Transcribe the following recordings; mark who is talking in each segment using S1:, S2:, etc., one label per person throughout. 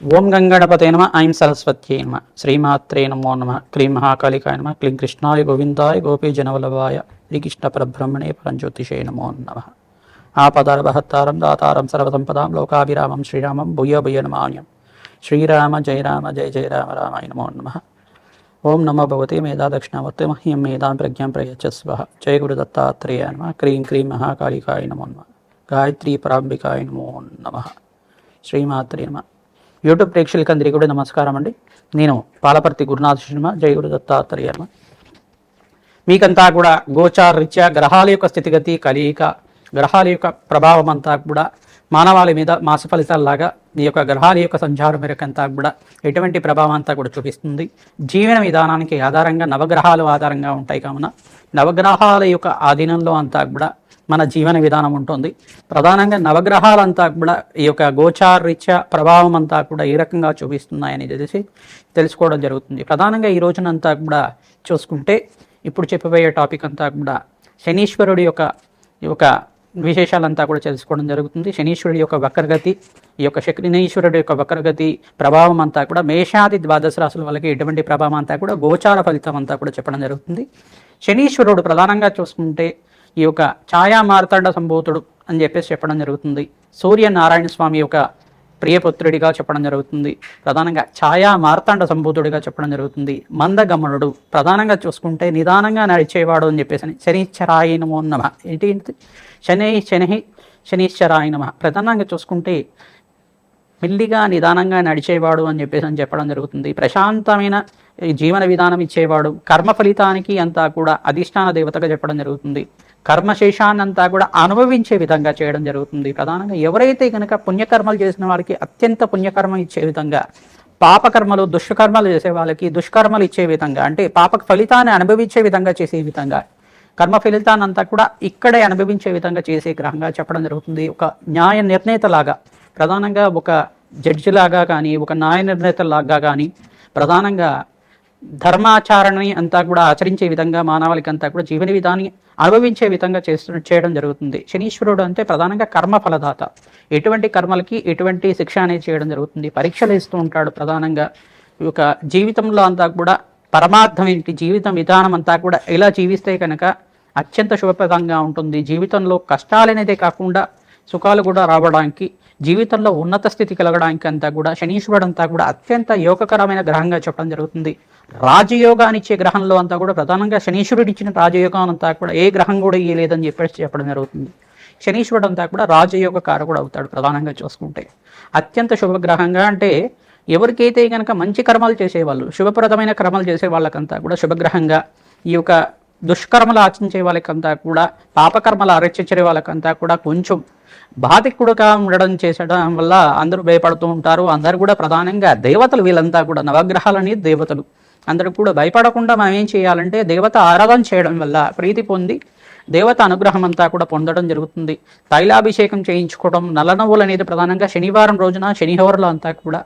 S1: ఓం గంగణపతే నమ ఐం సరస్వత్యై నమ శ్రీమాత్రే నమో నమ క్లీం మహాకాళికాయ నమ క్లీం కృష్ణాయ గోవిందాయ గోపీ జనవల్లభాయ శ్రీకృష్ణ పరబ్రహ్మణే పరంజ్యోతిషే నమో నమ. ఆపదారభహత్తారం దాతారం సర్వసంపదాం లోకాభిరామం శ్రీరామం భూయ భూయ నమాన్యం శ్రీరామ జయ రామ జయ జయ రామ రామాయ నమో నమ. ఓం నమో భగవతే మేధా దక్షిణావర్తే మహ్యం మేధాం ప్రజ్ఞాం ప్రయచ్చస్వ. జయ గురు దత్తాత్రేయ నమ క్రీం క్రీం మహాకాళికాయ నమో నమ. గాయత్రీ పరాంబికాయ నమో నమ. శ్రీమాత్రే నమ. యూట్యూబ్ ప్రేక్షకులందరికీ కూడా నమస్కారం అండి. నేను పాలపర్తి గురునాథ శర్మ జయ గురు దత్తాత్రేయ మీకంతా కూడా గోచార రీత్యా గ్రహాల యొక్క స్థితిగతి కలియిక గ్రహాల యొక్క ప్రభావం అంతా కూడా మానవాళి మీద మాస ఫలితాల్లాగా ఈ యొక్క గ్రహాల యొక్క సంచారం మేరకంతా కూడా ఎటువంటి ప్రభావం అంతా కూడా చూపిస్తుంది. జీవన విధానానికి ఆధారంగా నవగ్రహాలు ఆధారంగా ఉంటాయి కావున నవగ్రహాల యొక్క ఆధీనంలో అంతా కూడా మన జీవన విధానం ఉంటుంది. ప్రధానంగా నవగ్రహాలంతా కూడా ఈ యొక్క గోచారీత్య ప్రభావం అంతా కూడా ఏ రకంగా చూపిస్తున్నాయని తెలిసి తెలుసుకోవడం జరుగుతుంది. ప్రధానంగా ఈ రోజునంతా కూడా చూసుకుంటే ఇప్పుడు చెప్పబోయే టాపిక్ అంతా కూడా శనీశ్వరుడి యొక్క ఈ యొక్క విశేషాలంతా కూడా తెలుసుకోవడం జరుగుతుంది. శనీశ్వరుడి యొక్క వక్రగతి ఈ యొక్క శనీశ్వరుడి యొక్క వక్రగతి ప్రభావం అంతా కూడా మేషాది ద్వాదశ రాశుల వాళ్ళకి ఎటువంటి ప్రభావం అంతా కూడా గోచార ఫలితం అంతా కూడా చెప్పడం జరుగుతుంది. శనీశ్వరుడు ప్రధానంగా చూసుకుంటే ఈ యొక్క ఛాయా మార్తాండ సంభూతుడు అని చెప్పేసి చెప్పడం జరుగుతుంది. సూర్యనారాయణ స్వామి యొక్క ప్రియపుత్రుడిగా చెప్పడం జరుగుతుంది. ప్రధానంగా ఛాయా మార్తాండ సంభూతుడిగా చెప్పడం జరుగుతుంది. మందగమనుడు ప్రధానంగా చూసుకుంటే నిదానంగా నడిచేవాడు అని చెప్పేసి శనిశ్చరాయనమో నమ ఏంటి? శని శని శనిశ్చరాయ నమ. ప్రధానంగా చూసుకుంటే మెల్లిగా నిదానంగా నడిచేవాడు అని చెప్పేసి అని చెప్పడం జరుగుతుంది. ప్రశాంతమైన జీవన విధానం ఇచ్చేవాడు. కర్మ ఫలితానికి అంతా కూడా అధిష్టాన దేవతగా చెప్పడం జరుగుతుంది. కర్మశేషాన్నంతా కూడా అనుభవించే విధంగా చేయడం జరుగుతుంది. ప్రధానంగా ఎవరైతే కనుక పుణ్యకర్మలు చేసిన వారికి అత్యంత పుణ్యకర్మ ఇచ్చే విధంగా పాపకర్మలు దుష్కర్మలు చేసే వాళ్ళకి దుష్కర్మలు ఇచ్చే విధంగా అంటే పాప ఫలితాన్ని అనుభవించే విధంగా చేసే విధంగా కర్మ ఫలితాన్ని అంతా కూడా ఇక్కడే అనుభవించే విధంగా చేసే గ్రహంగా చెప్పడం జరుగుతుంది. ఒక న్యాయ నిర్ణేతలాగా ప్రధానంగా ఒక జడ్జి లాగా కానీ ఒక న్యాయ నిర్ణేతలాగా కానీ ప్రధానంగా ధర్మాచరణని అంతా కూడా ఆచరించే విధంగా మానవాళికి అంతా కూడా జీవన విధాన్ని అనుభవించే విధంగా చేస్తు చేయడం జరుగుతుంది. శనీశ్వరుడు అంటే ప్రధానంగా కర్మ ఫలదాత. ఎటువంటి కర్మలకి ఎటువంటి శిక్ష అనేది చేయడం జరుగుతుంది. పరీక్షలు ఇస్తూ ఉంటాడు ప్రధానంగా. ఈ యొక్క జీవితంలో అంతా కూడా పరమార్థం ఏంటి? జీవితం విధానం అంతా కూడా ఇలా జీవిస్తే కనుక అత్యంత శుభప్రదంగా ఉంటుంది. జీవితంలో కష్టాలనేదే కాకుండా సుఖాలు కూడా రావడానికి జీవితంలో ఉన్నత స్థితి కలగడానికి అంతా కూడా శనీశ్వరుడు అంతా కూడా అత్యంత యోగకరమైన గ్రహంగా చెప్పడం జరుగుతుంది. రాజయోగాన్ని ఇచ్చే గ్రహంలో అంతా కూడా ప్రధానంగా శనీశ్వరుడు ఇచ్చిన రాజయోగం అంతా కూడా ఏ గ్రహం కూడా ఇయ్యలేదని చెప్పేసి చెప్పడం జరుగుతుంది. శనీశ్వరుడు అంతా కూడా రాజయోగ కారకుడు అవుతాడు ప్రధానంగా చూసుకుంటే. అత్యంత శుభగ్రహంగా అంటే ఎవరికైతే కనుక మంచి కర్మలు చేసేవాళ్ళు శుభప్రదమైన కర్మలు చేసే వాళ్ళకంతా కూడా శుభగ్రహంగా ఈ యొక్క దుష్కర్మలు ఆచరించే వాళ్ళకంతా కూడా పాపకర్మలు ఆరచించే వాళ్ళకంతా కూడా కొంచెం బాధికుడుగా ఉండడం చేసడం వల్ల అందరూ భయపడుతూ ఉంటారు. అందరూ కూడా ప్రధానంగా దేవతలు వీళ్ళంతా కూడా నవగ్రహాలని దేవతలు. అందరూ కూడా భయపడకుండా మనం ఏం చేయాలంటే దేవత ఆరాధన చేయడం వల్ల ప్రీతి పొంది దేవత అనుగ్రహం అంతా కూడా పొందడం జరుగుతుంది. తైలాభిషేకం చేయించుకోవడం నల్లనవ్వులు అనేది ప్రధానంగా శనివారం రోజున శనిహోరలో అంతా కూడా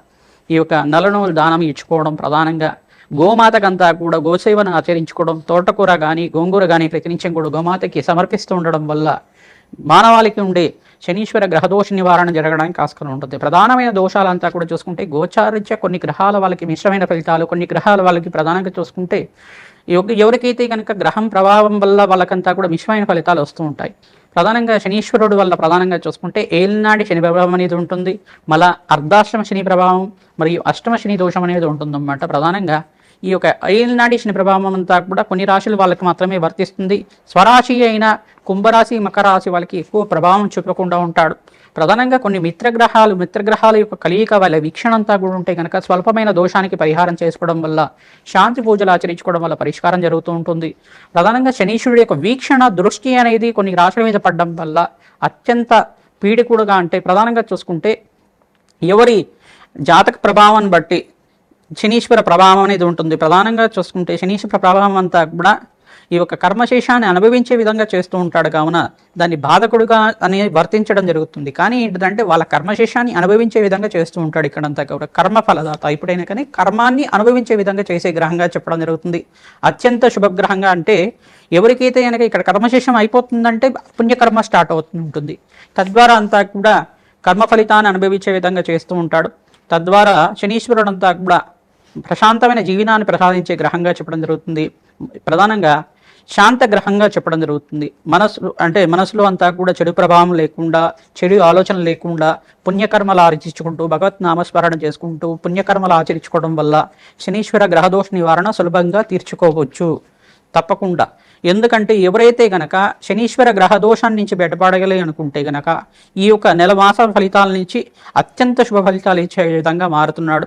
S1: ఈ యొక్క నల్లనవ్వులు దానం ఇచ్చుకోవడం ప్రధానంగా. గోమాతకంతా కూడా గోసేవను ఆచరించుకోవడం తోటకూర కానీ గోంగూర కానీ ప్రతినిత్యం కూడా గోమాతకి సమర్పిస్తూ ఉండడం వల్ల మానవాళికి ఉండే శనీశ్వర గ్రహదోష నివారణ జరగడానికి ఆస్కారం ఉంటుంది. ప్రధానమైన దోషాలంతా కూడా చూసుకుంటే గోచారిత్య కొన్ని గ్రహాల వాళ్ళకి మిశ్రమైన ఫలితాలు కొన్ని గ్రహాల వాళ్ళకి ప్రధానంగా చూసుకుంటే ఎవరికైతే కనుక గ్రహం ప్రభావం వల్ల వాళ్ళకంతా కూడా మిశ్రమైన ఫలితాలు వస్తూ ఉంటాయి. ప్రధానంగా శనీశ్వరుడు వల్ల ప్రధానంగా చూసుకుంటే ఏలినాడి శని ప్రభావం అనేది ఉంటుంది. మళ్ళా అర్ధాశ్రమ శని ప్రభావం మరియు అష్టమ శని దోషం అనేది ఉంటుందన్నమాట. ప్రధానంగా ఈ యొక్క ఏలినాడి శని ప్రభావం అంతా కూడా కొన్ని రాశుల వాళ్ళకి మాత్రమే వర్తిస్తుంది. స్వరాశి అయిన కుంభరాశి మకర రాశి వాళ్ళకి ఎక్కువ ప్రభావం చూపకుండా ఉంటాడు. ప్రధానంగా కొన్ని మిత్రగ్రహాలు మిత్రగ్రహాల యొక్క కలియిక వాళ్ళ వీక్షణ అంతా కూడా ఉంటే కనుక స్వల్పమైన దోషానికి పరిహారం చేసుకోవడం వల్ల శాంతి పూజలు ఆచరించుకోవడం వల్ల పరిష్కారం జరుగుతూ ఉంటుంది. ప్రధానంగా శనీశ్వరుడి యొక్క వీక్షణ దృష్టి అనేది కొన్ని రాశుల మీద పడడం వల్ల అత్యంత పీడికుడుగా అంటే ప్రధానంగా చూసుకుంటే ఎవరి జాతక ప్రభావాన్ని బట్టి శనీశ్వర ప్రభావం అనేది ఉంటుంది. ప్రధానంగా చూసుకుంటే శనీశ్వర ప్రభావం అంతా కూడా ఈ యొక్క కర్మశేషాన్ని అనుభవించే విధంగా చేస్తూ ఉంటాడు. కావున దాన్ని బాధకుడుగా అని వర్తించడం జరుగుతుంది. కానీ ఏంటంటే వాళ్ళ కర్మశేషాన్ని అనుభవించే విధంగా చేస్తూ ఉంటాడు ఇక్కడంతా కూడా. కర్మ ఫలదాత. ఇప్పుడైనా కానీ కర్మాన్ని అనుభవించే విధంగా చేసే గ్రహంగా చెప్పడం జరుగుతుంది. అత్యంత శుభగ్రహంగా అంటే ఎవరికైతే కనుక ఇక్కడ కర్మశేషం అయిపోతుందంటే పుణ్యకర్మ స్టార్ట్ అవుతుంటుంది. తద్వారా అంతా కూడా కర్మ ఫలితాన్ని అనుభవించే విధంగా చేస్తూ ఉంటాడు. తద్వారా శనీశ్వరుడు అంతా కూడా ప్రశాంతమైన జీవనాన్ని ప్రసాదించే గ్రహంగా చెప్పడం జరుగుతుంది. ప్రధానంగా శాంత గ్రహంగా చెప్పడం జరుగుతుంది. మనసు అంటే మనసులో అంతా కూడా చెడు ప్రభావం లేకుండా చెడు ఆలోచన లేకుండా పుణ్యకర్మలు ఆచరించుకుంటూ భగవత్ నామస్మరణ చేసుకుంటూ పుణ్యకర్మలు ఆచరించుకోవడం వల్ల శనీశ్వర గ్రహదోష నివారణ సులభంగా తీర్చుకోవచ్చు. తప్పకుండా. ఎందుకంటే ఎవరైతే గనక శనీశ్వర గ్రహ దోషాన్ని నుంచి బయటపడగలి అనుకుంటే గనక ఈ యొక్క నెల మాస ఫలితాల నుంచి అత్యంత శుభ ఫలితాలు ఇచ్చే విధంగా మారుతున్నాడు.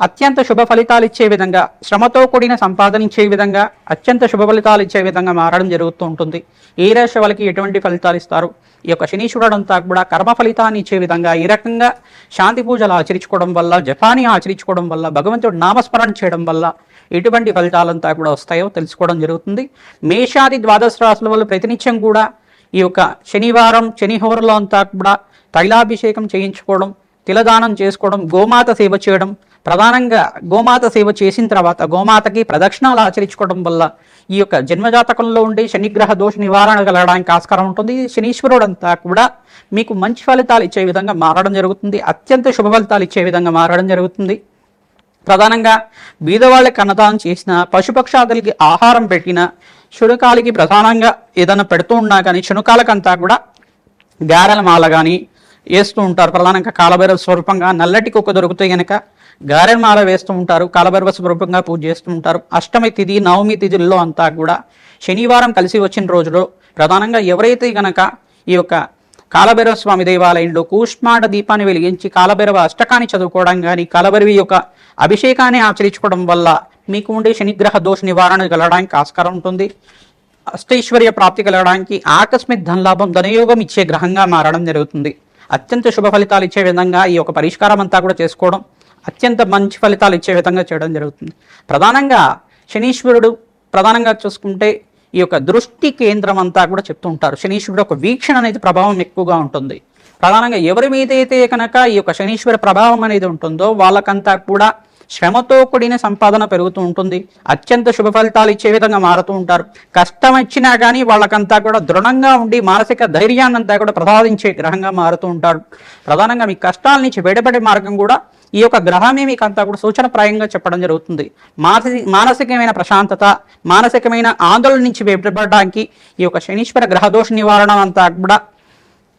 S1: అత్యంత శుభ ఫలితాలు ఇచ్చే విధంగా శ్రమతో కూడిన సంపాదన ఇచ్చే విధంగా అత్యంత శుభ ఫలితాలు ఇచ్చే విధంగా మారడం జరుగుతూ ఉంటుంది. ఏ రాశి వాళ్ళకి ఎటువంటి ఫలితాలు ఇస్తారు? ఈ యొక్క శనీశ్వరుడు అంతా కూడా కర్మ ఫలితాన్ని ఇచ్చే విధంగా ఈ రకంగా శాంతి పూజలు ఆచరించుకోవడం వల్ల జపాని ఆచరించుకోవడం వల్ల భగవంతుడు నామస్మరణ చేయడం వల్ల ఎటువంటి ఫలితాలంతా కూడా వస్తాయో తెలుసుకోవడం జరుగుతుంది. మేషాది ద్వాదశ రాశుల వల్ల ప్రతినిత్యం కూడా ఈ యొక్క శనివారం శనిహోరలో అంతా కూడా తైలాభిషేకం చేయించుకోవడం తిలదానం చేసుకోవడం గోమాత సేవ చేయడం ప్రధానంగా గోమాత సేవ చేసిన తర్వాత గోమాతకి ప్రదక్షిణాలు ఆచరించుకోవడం వల్ల ఈ యొక్క జన్మజాతకంలో ఉండే శనిగ్రహ దోష నివారణ కలగడానికి ఆస్కారం ఉంటుంది. శనీశ్వరుడు అంతా కూడా మీకు మంచి ఫలితాలు ఇచ్చే విధంగా మారడం జరుగుతుంది. అత్యంత శుభ ఫలితాలు ఇచ్చే విధంగా మారడం జరుగుతుంది. ప్రధానంగా బీదవాళ్ళకి అన్నదానం చేసిన పశుపక్షాదులకి ఆహారం పెట్టిన శునకాలకి ప్రధానంగా ఏదైనా పెడుతూ ఉన్నా కానీ శునకాలకంతా కూడా గారెల మాల కానీ వేస్తూ ఉంటారు. ప్రధానంగా కాలభైరవ స్వరూపంగా నల్లటి కుక్క దొరికితే కనుక గారెన్ మాల వేస్తూ ఉంటారు కాలభైరవ స్వరూపంగా పూజ చేస్తూ ఉంటారు అష్టమి తిథి నవమి తిథుల్లో అంతా కూడా శనివారం కలిసి వచ్చిన రోజులో ప్రధానంగా ఎవరైతే గనక ఈ యొక్క కాలభైరవ స్వామి దేవాలయంలో కూష్మాండ దీపాన్ని వెలిగించి కాలభైరవ అష్టకాన్ని చదువుకోవడం కానీ కాలభైరవి యొక్క అభిషేకాన్ని ఆచరించుకోవడం వల్ల మీకు ఉండే శనిగ్రహ దోష నివారణ కలగడానికి ఆస్కారం ఉంటుంది. అష్టైశ్వర్య ప్రాప్తి కలగడానికి ఆకస్మిక్ ధనలాభం ధనయోగం ఇచ్చే గ్రహంగా మారడం జరుగుతుంది. అత్యంత శుభ ఫలితాలు ఇచ్చే విధంగా ఈ యొక్క పరిష్కారం అంతా కూడా చేసుకోవడం అత్యంత మంచి ఫలితాలు ఇచ్చే విధంగా చేయడం జరుగుతుంది. ప్రధానంగా శనీశ్వరుడు ప్రధానంగా చూసుకుంటే ఈ యొక్క దృష్టి కేంద్రం అంతా కూడా చెప్తూ ఉంటారు. శనీశ్వరుడు ఒక వీక్షణ అనేది ప్రభావం ఎక్కువగా ఉంటుంది. ప్రధానంగా ఎవరి మీద అయితే కనుక ఈ యొక్క శనీశ్వర ప్రభావం అనేది ఉంటుందో వాళ్ళకంతా కూడా శ్రమతో కూడిన సంపాదన పెరుగుతూ ఉంటుంది. అత్యంత శుభ ఫలితాలు ఇచ్చే విధంగా మారుతూ ఉంటారు. కష్టం వచ్చినా కానీ వాళ్ళకంతా కూడా దృఢంగా ఉండి మానసిక ధైర్యాన్నంతా కూడా ప్రసాదించే గ్రహంగా మారుతూ ఉంటారు. ప్రధానంగా మీ కష్టాల నుంచి బయటపడే మార్గం కూడా ఈ యొక్క గ్రహమే మీకు అంతా కూడా సూచనప్రాయంగా చెప్పడం జరుగుతుంది. మానసి మానసికమైన ప్రశాంతత మానసికమైన ఆందోళన నుంచి బయటపడడానికి ఈ యొక్క శనీశ్వర గ్రహదోష నివారణ అంతా కూడా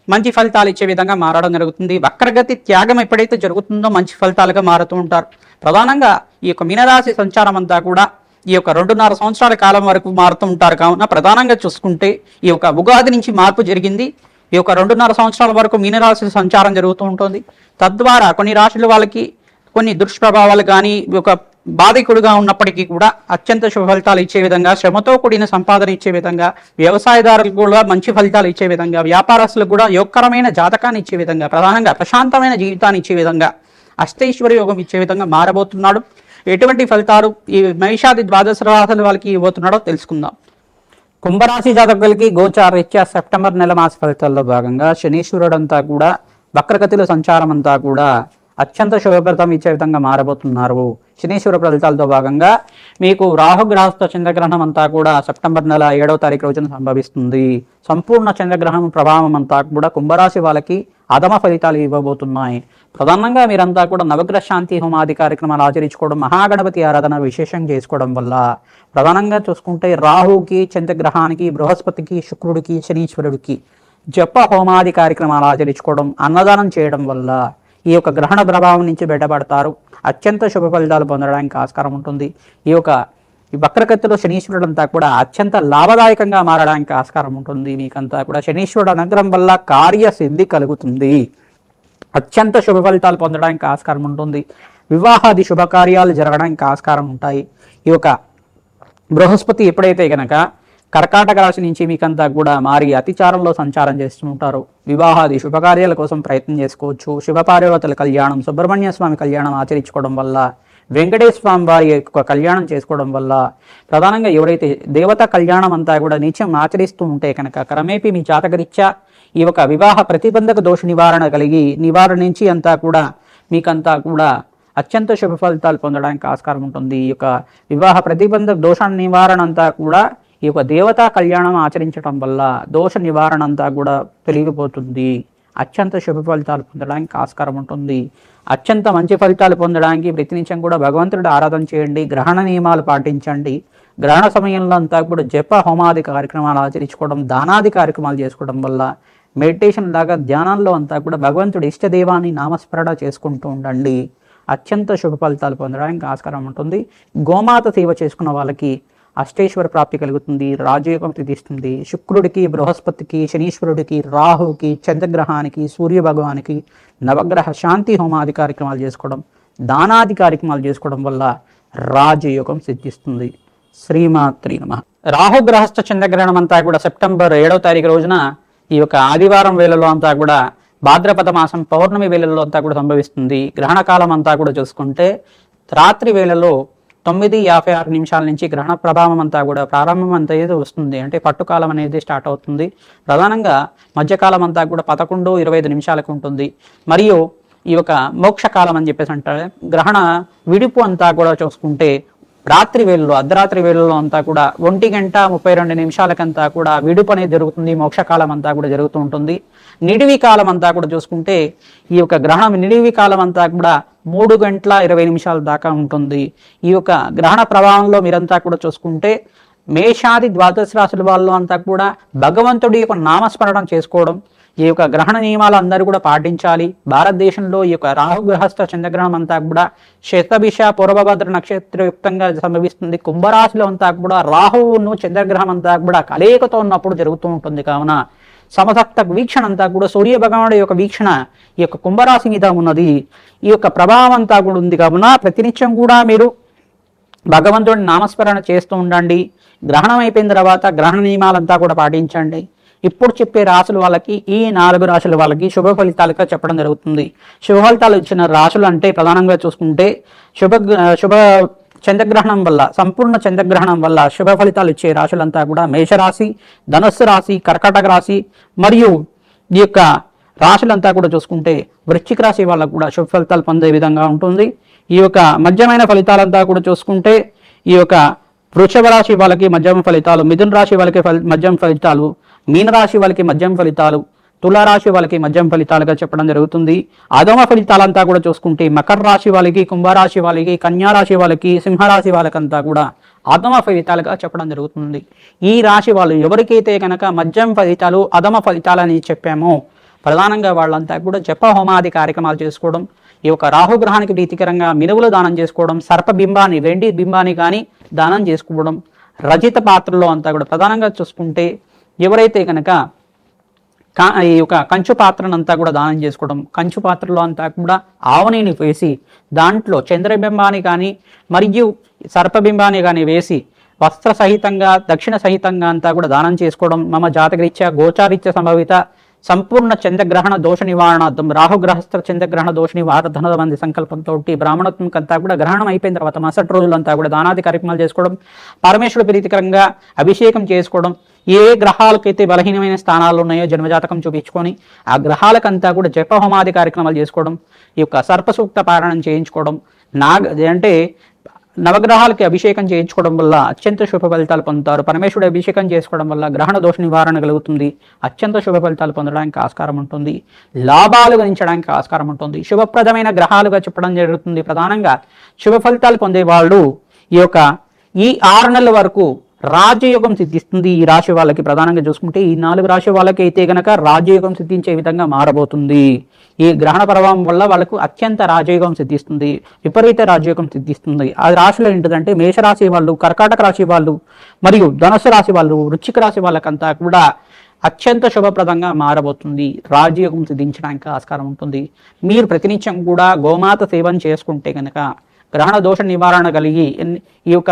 S1: మంచి ఫలితాలు ఇచ్చే విధంగా మారడం జరుగుతుంది. వక్రగతి త్యాగం ఎప్పుడైతే జరుగుతుందో మంచి ఫలితాలుగా మారుతూ ఉంటారు. ప్రధానంగా ఈ యొక్క మీనరాశి సంచారం అంతా కూడా ఈ యొక్క రెండున్నర సంవత్సరాల కాలం వరకు మారుతూ ఉంటారు. కావున ప్రధానంగా చూసుకుంటే ఈ యొక్క ఉగాది నుంచి మార్పు జరిగింది. ఈ యొక్క రెండున్నర సంవత్సరాల వరకు మీనరాశి సంచారం జరుగుతూ ఉంటుంది. తద్వారా కొన్ని రాశుల వాళ్ళకి కొన్ని దుష్ప్రభావాలు కానీ ఒక బాధికుడుగా ఉన్నప్పటికీ కూడా అత్యంత శుభ ఫలితాలు ఇచ్చే విధంగా శ్రమతో కూడిన సంపాదన ఇచ్చే విధంగా వ్యవసాయదారులకు కూడా మంచి ఫలితాలు ఇచ్చే విధంగా వ్యాపారస్తులకు కూడా యోగకరమైన జాతకాన్ని ఇచ్చే విధంగా ప్రధానంగా ప్రశాంతమైన జీవితాన్ని ఇచ్చే విధంగా అష్టైశ్వర్య యోగం ఇచ్చే విధంగా మారబోతున్నాడు. ఎటువంటి ఫలితాలు ఈ మహిషాది ద్వాదశ రాశుల వాళ్ళకి ఇవ్వబోతున్నాడో తెలుసుకుందాం. కుంభరాశి జాతకులకి గోచారీత్యా సెప్టెంబర్ నెల మాస ఫలితాల్లో భాగంగా శనీశ్వరుడు అంతా కూడా వక్రగతిలో సంచారం అంతా కూడా అత్యంత శుభప్రదం ఇచ్చే విధంగా మారబోతున్నారు. శనీశ్వర ఫలితాలతో భాగంగా మీకు రాహుగ్రహస్థ చంద్రగ్రహణం అంతా కూడా సెప్టెంబర్ నెల ఏడవ తారీఖు రోజున సంభవిస్తుంది. సంపూర్ణ చంద్రగ్రహణం ప్రభావం అంతా కూడా కుంభరాశి వాళ్ళకి అదమ ఫలితాలు ఇవ్వబోతున్నాయి. ప్రధానంగా మీరంతా కూడా నవగ్రహ శాంతి హోమాది కార్యక్రమాలు ఆచరించుకోవడం మహాగణపతి ఆరాధన విశేషం చేసుకోవడం వల్ల ప్రధానంగా చూసుకుంటే రాహుకి చంద్రగ్రహానికి బృహస్పతికి శుక్రుడికి శనీశ్వరుడికి జప హోమాది కార్యక్రమాలు ఆచరించుకోవడం అన్నదానం చేయడం వల్ల ఈ యొక్క గ్రహణ ప్రభావం నుంచి బయటపడతారు. అత్యంత శుభ ఫలితాలు పొందడానికి ఆస్కారం ఉంటుంది. ఈ యొక్క ఈ వక్రకత్తిలో శనీశ్వరుడు అంతా కూడా అత్యంత లాభదాయకంగా మారడానికి ఆస్కారం ఉంటుంది. మీకంతా కూడా శనీశ్వరుడు అనుగ్రహం వల్ల కార్యసిద్ధి కలుగుతుంది. అత్యంత శుభ ఫలితాలు పొందడానికి ఆస్కారం ఉంటుంది. వివాహాది శుభకార్యాలు జరగడానికి ఆస్కారం ఉంటాయి. ఈ యొక్క బృహస్పతి ఎప్పుడైతే గనక కర్కాటక రాశి నుంచి మీకంతా కూడా మారి అతిచారంలో సంచారం చేస్తూ ఉంటారు. వివాహాది శుభకార్యాల కోసం ప్రయత్నం చేసుకోవచ్చు. శుభపార్వతుల కళ్యాణం సుబ్రహ్మణ్య స్వామి కళ్యాణం ఆచరించుకోవడం వల్ల వెంకటేశ్వర స్వామి వారి యొక్క కళ్యాణం చేసుకోవడం వల్ల ప్రధానంగా ఎవరైతే దేవత కళ్యాణం అంతా కూడా నిత్యం ఆచరిస్తూ ఉంటే కనుక క్రమేపీ మీ జాతకరీత్యా ఈ యొక్క వివాహ ప్రతిబంధక దోష నివారణ కలిగి నివారణించి అంతా కూడా మీకంతా కూడా అత్యంత శుభ ఫలితాలు పొందడానికి ఆస్కారం ఉంటుంది. ఈ యొక్క వివాహ ప్రతిబంధక దోష నివారణ అంతా కూడా ఈ యొక్క దేవతా కళ్యాణం ఆచరించడం వల్ల దోష నివారణ అంతా కూడా పెరిగిపోతుంది అత్యంత శుభ ఫలితాలు పొందడానికి ఆస్కారం ఉంటుంది. అత్యంత మంచి ఫలితాలు పొందడానికి ప్రతినిత్యం కూడా భగవంతుడు ఆరాధన చేయండి గ్రహణ నియమాలు పాటించండి. గ్రహణ సమయంలో అంతా కూడా జప హోమాది కార్యక్రమాలు ఆచరించుకోవడం దానాది కార్యక్రమాలు చేసుకోవడం వల్ల మెడిటేషన్ లాగా ధ్యానాల్లో అంతా కూడా భగవంతుడి ఇష్టదేవాన్ని నామస్మరణ చేసుకుంటూ ఉండండి. అత్యంత శుభ ఫలితాలు పొందడానికి ఆస్కారం ఉంటుంది. గోమాత సేవ చేసుకున్న వాళ్ళకి అష్టేశ్వర ప్రాప్తి కలుగుతుంది రాజయోగం తీస్తుంది శుక్రుడికి బృహస్పతికి శనీశ్వరుడికి రాహుకి చంద్రగ్రహానికి సూర్య భగవానికి నవగ్రహ శాంతి హోమాది కార్యక్రమాలు చేసుకోవడం దానాది కార్యక్రమాలు చేసుకోవడం వల్ల రాజయోగం సిద్ధిస్తుంది. శ్రీమాత్రి నమ. రాహుగ్రహస్థ చంద్రగ్రహణం అంతా కూడా సెప్టెంబర్ ఏడవ తారీఖు రోజున ఈ యొక్క ఆదివారం వేళలో అంతా కూడా భాద్రపద మాసం పౌర్ణమి వేళల్లో అంతా కూడా సంభవిస్తుంది. గ్రహణ కాలం అంతా కూడా చూసుకుంటే రాత్రి వేళలో తొమ్మిది యాభై ఆరు నిమిషాల నుంచి గ్రహణ ప్రభావం అంతా కూడా ప్రారంభం అంతా ఏదో వస్తుంది. అంటే పట్టుకాలం అనేది స్టార్ట్ అవుతుంది. ప్రధానంగా మధ్యకాలం అంతా కూడా పదకొండు ఇరవై ఐదు నిమిషాలకు ఉంటుంది. మరియు ఈ యొక్క మోక్షకాలం అని చెప్పేసి అంటారు. గ్రహణ విడుపు అంతా కూడా చూసుకుంటే రాత్రి వేళలో అర్ధరాత్రి వేళలో అంతా కూడా ఒంటి గంట ముప్పై రెండు నిమిషాలకంతా కూడా విడుపనే జరుగుతుంది మోక్షకాలం అంతా కూడా జరుగుతూ ఉంటుంది. నిడివి కాలం అంతా కూడా చూసుకుంటే ఈ యొక్క గ్రహణం నిడివి కాలం అంతా కూడా మూడు గంటల ఇరవై నిమిషాల దాకా ఉంటుంది. ఈ యొక్క గ్రహణ ప్రభావంలో మీరంతా కూడా చూసుకుంటే మేషాది ద్వాదశ రాశుల వాళ్ళు అంతా కూడా భగవంతుడి యొక్క నామస్మరణం చేసుకోవడం ఈ యొక్క గ్రహణ నియమాలు అందరూ కూడా పాటించాలి. భారతదేశంలో ఈ యొక్క రాహుగ్రహస్థ చంద్రగ్రహణం అంతా కూడా శతభిష పూర్వభద్ర నక్షత్రయుక్తంగా సంభవిస్తుంది. కుంభరాశిలో అంతా కూడా రాహువును చంద్రగ్రహం అంతా కూడా కలయికతో ఉన్నప్పుడు జరుగుతూ ఉంటుంది కావున సమసక్త వీక్షణ అంతా కూడా సూర్య భగవానుడు యొక్క వీక్షణ ఈ యొక్క కుంభరాశి మీద ఉన్నది. ఈ యొక్క ప్రభావం అంతా కూడా ఉంది కావున ప్రతినిత్యం కూడా మీరు భగవంతుడిని నామస్మరణ చేస్తూ ఉండండి. గ్రహణం అయిపోయిన తర్వాత గ్రహణ నియమాలంతా కూడా పాటించండి. ఇప్పుడు చెప్పే రాశుల వాళ్ళకి ఈ నాలుగు రాశుల వాళ్ళకి శుభ ఫలితాలుగా చెప్పడం జరుగుతుంది. శుభ ఫలితాలు ఇచ్చిన రాశులు అంటే ప్రధానంగా చూసుకుంటే శుభ శుభ చంద్రగ్రహణం వల్ల సంపూర్ణ చంద్రగ్రహణం వల్ల శుభ ఫలితాలు ఇచ్చే రాశులంతా కూడా మేషరాశి ధనస్సు రాశి కర్కాటక రాశి మరియు ఈ యొక్క రాశులంతా కూడా చూసుకుంటే వృశ్చిక రాశి వాళ్ళకు కూడా శుభ ఫలితాలు పొందే విధంగా ఉంటుంది. ఈ యొక్క మధ్యమైన ఫలితాలంతా కూడా చూసుకుంటే ఈ యొక్క వృషభ రాశి వాళ్ళకి మధ్యమ ఫలితాలు మిథున రాశి వాళ్ళకి ఫలి మధ్యమ ఫలితాలు మీనరాశి వాళ్ళకి మద్యం ఫలితాలు తులారాశి వాళ్ళకి మద్యం ఫలితాలుగా చెప్పడం జరుగుతుంది. అధమ ఫలితాలంతా కూడా చూసుకుంటే మకర రాశి వాళ్ళకి కుంభరాశి వాళ్ళకి కన్యా రాశి వాళ్ళకి సింహరాశి వాళ్ళకంతా కూడా అధమ ఫలితాలుగా చెప్పడం జరుగుతుంది. ఈ రాశి వాళ్ళు ఎవరికైతే కనుక మద్యం ఫలితాలు అధమ ఫలితాలని చెప్పామో ప్రధానంగా వాళ్ళంతా కూడా జప హోమాది కార్యక్రమాలు చేసుకోవడం ఈ యొక్క రాహుగ్రహానికి ప్రీతికరంగా మినువులు దానం చేసుకోవడం సర్పబింబాన్ని వెండి బింబాన్ని కానీ దానం చేసుకోవడం రజిత పాత్రలో అంతా కూడా ప్రధానంగా చూసుకుంటే ఎవరైతే కనుక కా ఈ యొక్క కంచు పాత్రనంతా కూడా దానం చేసుకోవడం కంచు పాత్రలో అంతా కూడా ఆవనీని వేసి దాంట్లో చంద్రబింబాన్ని కానీ మరియు సర్పబింబాన్ని కానీ వేసి వస్త్ర సహితంగా దక్షిణ సహితంగా అంతా కూడా దానం చేసుకోవడం మమ జాతకరీత్యా గోచారీత్య సంభవిత సంపూర్ణ చంద్రగ్రహణ దోష నివారణార్థం రాహుగ్రహస్థ చంద్రగ్రహణ దోష నివారణ మంది సంకల్పంతో బ్రాహ్మణత్వంకంతా కూడా గ్రహణం అయిపోయిన తర్వాత మరుసటి రోజులంతా కూడా దానాది కార్యక్రమాలు చేసుకోవడం పరమేశ్వరుడు ప్రీతికరంగా అభిషేకం చేసుకోవడం ఏ గ్రహాలకైతే బలహీనమైన స్థానాలు ఉన్నాయో జన్మజాతకం చూపించుకొని ఆ గ్రహాలకంతా కూడా జపహోమాది కార్యక్రమాలు చేసుకోవడం ఈ యొక్క సర్పసూక్త పారాయణం చేయించుకోవడం నాగ అంటే నవగ్రహాలకి అభిషేకం చేయించుకోవడం వల్ల అత్యంత శుభ ఫలితాలు పొందుతారు. పరమేశ్వరుడు అభిషేకం చేసుకోవడం వల్ల గ్రహణ దోష నివారణ కలుగుతుంది. అత్యంత శుభ ఫలితాలు పొందడానికి ఆస్కారం ఉంటుంది. లాభాలు గణించడానికి ఆస్కారం ఉంటుంది. శుభప్రదమైన గ్రహాలుగా చెప్పడం జరుగుతుంది. ప్రధానంగా శుభ ఫలితాలు పొందే వాళ్ళు ఈ యొక్క ఈ ఆరు నెలల వరకు రాజయోగం సిద్ధిస్తుంది ఈ రాశి వాళ్ళకి. ప్రధానంగా చూసుకుంటే ఈ నాలుగు రాశి వాళ్ళకి అయితే గనక రాజయోగం సిద్ధించే విధంగా మారబోతుంది. ఈ గ్రహణ ప్రభావం వల్ల వాళ్ళకు అత్యంత రాజయోగం సిద్ధిస్తుంది. విపరీత రాజయోగం సిద్ధిస్తుంది. ఆ రాశిలో ఏంటిదంటే మేషరాశి వాళ్ళు కర్కాటక రాశి వాళ్ళు మరియు ధనుసు రాశి వాళ్ళు వృచ్చిక రాశి వాళ్ళకంతా కూడా అత్యంత శుభప్రదంగా మారబోతుంది. రాజయోగం సిద్ధించడానికి ఆస్కారం ఉంటుంది. మీరు ప్రతినిత్యం కూడా గోమాత సేవను చేసుకుంటే కనుక గ్రహణ దోష నివారణ కలిగి ఈ యొక్క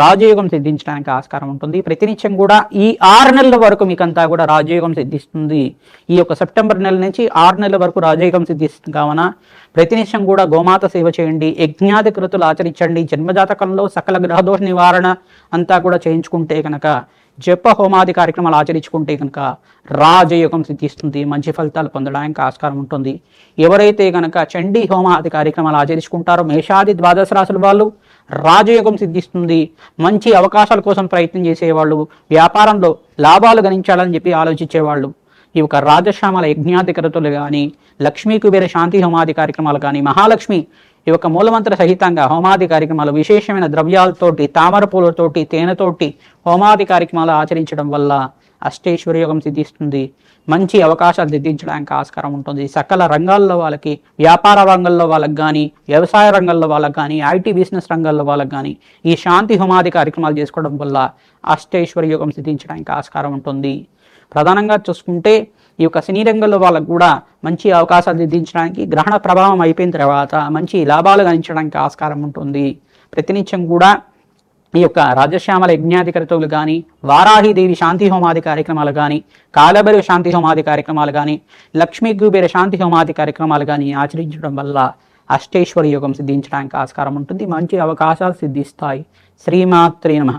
S1: రాజయోగం సిద్ధించడానికి ఆస్కారం ఉంటుంది. ప్రతినిత్యం కూడా ఈ ఆరు నెలల వరకు మీకంతా కూడా రాజయోగం సిద్ధిస్తుంది. ఈ యొక్క సెప్టెంబర్ నెల నుంచి ఆరు నెలల వరకు రాజయోగం సిద్ధిస్తుంది. కావున ప్రతినిత్యం కూడా గోమాత సేవ చేయండి. యజ్ఞాది కృతులు ఆచరించండి. జన్మజాతకంలో సకల గ్రహదోష నివారణ అంతా కూడా చేయించుకుంటే కనుక జప హోమాది కార్యక్రమాలు ఆచరించుకుంటే కనుక రాజయోగం సిద్ధిస్తుంది. మంచి ఫలితాలు పొందడానికి ఆస్కారం ఉంటుంది. ఎవరైతే కనుక చండీ హోమాది కార్యక్రమాలు ఆచరించుకుంటారో మేషాది ద్వాదశ రాశుల వాళ్ళు రాజయోగం సిద్ధిస్తుంది. మంచి అవకాశాల కోసం ప్రయత్నం చేసేవాళ్ళు వ్యాపారంలో లాభాలు గణించాలని చెప్పి ఆలోచించేవాళ్ళు. ఈ యొక్క రాజశ్యామల యజ్ఞాధికరతులు కానీ లక్ష్మీ కుబేర శాంతి హోమాది కార్యక్రమాలు కానీ మహాలక్ష్మి ఈ యొక్క మూలమంత్ర సహితంగా హోమాది కార్యక్రమాలు విశేషమైన ద్రవ్యాలతోటి తామర పూలతోటి తేనెతోటి హోమాది కార్యక్రమాలు ఆచరించడం వల్ల అష్టేశ్వర యోగం సిద్ధిస్తుంది. మంచి అవకాశాలు సిద్ధించడానికి ఆస్కారం ఉంటుంది. సకల రంగాల్లో వాళ్ళకి వ్యాపార రంగంలో వాళ్ళకి కానీ వ్యవసాయ రంగంలో వాళ్ళకి కానీ ఐటీ బిజినెస్ రంగంలో వాళ్ళకి కానీ ఈ శాంతి హోమాది కార్యక్రమాలు చేసుకోవడం వల్ల అష్టేశ్వర యోగం సిద్ధించడానికి ఆస్కారం ఉంటుంది. ప్రధానంగా చూసుకుంటే ఈ యొక్క సినీ రంగంలో వాళ్ళకు కూడా మంచి అవకాశాలు సిద్ధించడానికి గ్రహణ ప్రభావం అయిపోయిన తర్వాత మంచి లాభాలు గణించడానికి ఆస్కారం ఉంటుంది. ప్రతినిత్యం కూడా ఈ యొక్క రాజశ్యామల యజ్ఞాధికరతులు కానీ వారాహిదేవి శాంతి హోమాది కార్యక్రమాలు కానీ కాలబెరు శాంతి హోమాది కార్యక్రమాలు కానీ లక్ష్మీ కుబేర శాంతి హోమాది కార్యక్రమాలు కానీ ఆచరించడం వల్ల అష్టేశ్వర యోగం సిద్ధించడానికి ఆస్కారం ఉంటుంది మంచి అవకాశాలు సిద్ధిస్తాయి. శ్రీమాత్రే నమ.